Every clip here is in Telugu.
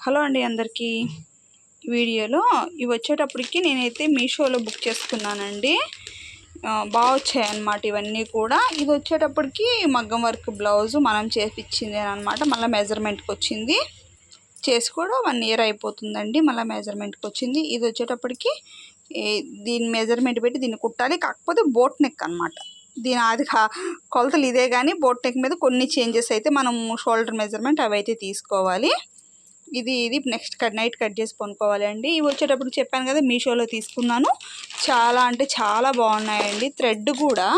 హలో అండి అందరికీ. వీడియోలో ఇవి వచ్చేటప్పటికి నేనైతే మీషోలో బుక్ చేసుకున్నానండి. బాగా వచ్చాయన్నమాట ఇవన్నీ కూడా. ఇది వచ్చేటప్పటికి మగ్గం వర్క్ బ్లౌజ్ మనం చేపించింది అనమాట మళ్ళీ మెజర్మెంట్కి వచ్చింది. చేసి కూడా వన్ ఇయర్ అయిపోతుందండి మళ్ళీ మెజర్మెంట్కి వచ్చింది. ఇది వచ్చేటప్పటికి దీని మెజర్మెంట్ పెట్టి దీన్ని కుట్టాలి. కాకపోతే బోట్ నెక్ అనమాట దీని అది కొలతలు ఇదే కానీ బోట్ నెక్ మీద కొన్ని చేంజెస్ అయితే మనం షోల్డర్ మెజర్మెంట్ అవి అయితే తీసుకోవాలి. ఇది ఇది నెక్స్ట్ కట్ నైట్ కట్ చేసి కొనుక్కోవాలి అండి ఇవి వచ్చేటప్పుడు చెప్పాను కదా మీషోలో తీసుకున్నాను. చాలా అంటే చాలా బాగున్నాయండి. థ్రెడ్ కూడా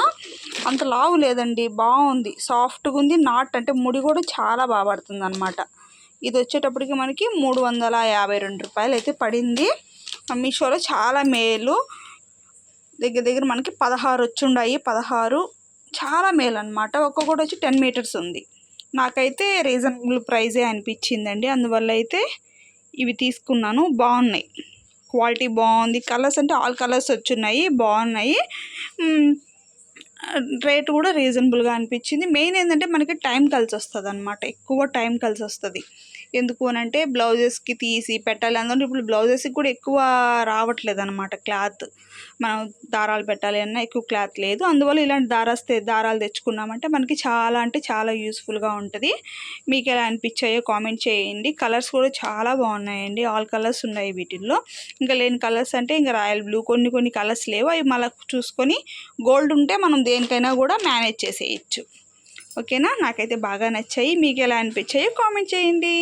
అంత లావు లేదండి. బాగుంది. సాఫ్ట్గా ఉంది నాట్ అంటే ముడి కూడా చాలా బాగా పడుతుంది అనమాట ఇది వచ్చేటప్పటికి మనకి మూడు వందల యాభై రెండు రూపాయలు అయితే పడింది. మీషోలో చాలా మేలు. దగ్గర దగ్గర మనకి పదహారు వచ్చుండాయి పదహారు చాలా మేలు అనమాట ఒక్కొక్కటి వచ్చి టెన్ మీటర్స్ ఉంది. నాకైతే రీజనబుల్ ప్రైజే అనిపించిందండి. అందువల్ల అయితే ఇవి తీసుకున్నాను. బాగున్నాయి. క్వాలిటీ బాగుంది. కలర్స్ అంటే ఆల్ కలర్స్ వచ్చున్నాయి. బాగున్నాయి. రేట్ కూడా రీజనబుల్గా అనిపించింది. మెయిన్ ఏంటంటే మనకి టైం కలిసి వస్తుంది అనమాట ఎక్కువ టైం కలిసి వస్తుంది ఎందుకు అని అంటే బ్లౌజెస్కి తీసి పెట్టాలి అందులో ఇప్పుడు బ్లౌజెస్కి కూడా ఎక్కువ రావట్లేదు అనమాట క్లాత్. మనం దారాలు పెట్టాలి అన్నా ఎక్కువ క్లాత్ లేదు. అందువల్ల ఇలాంటి దారాస్ దారాలు తెచ్చుకున్నామంటే మనకి చాలా అంటే చాలా యూస్ఫుల్గా ఉంటుంది. మీకు ఎలా అనిపించాయో కామెంట్ చేయండి. కలర్స్ కూడా చాలా బాగున్నాయండి. ఆల్ కలర్స్ ఉన్నాయి వీటిల్లో. ఇంకా లేని కలర్స్ అంటే ఇంకా రాయల్ బ్లూ కొన్ని కొన్ని కలర్స్ లేవు. అవి మళ్ళీ చూసుకొని గోల్డ్ ఉంటే మనం దేనికైనా కూడా మేనేజ్ చేసేయచ్చు. ఓకేనా? నాకైతే బాగా నచ్చాయి. మీకు ఎలా అనిపించాయో కామెంట్ చేయండి.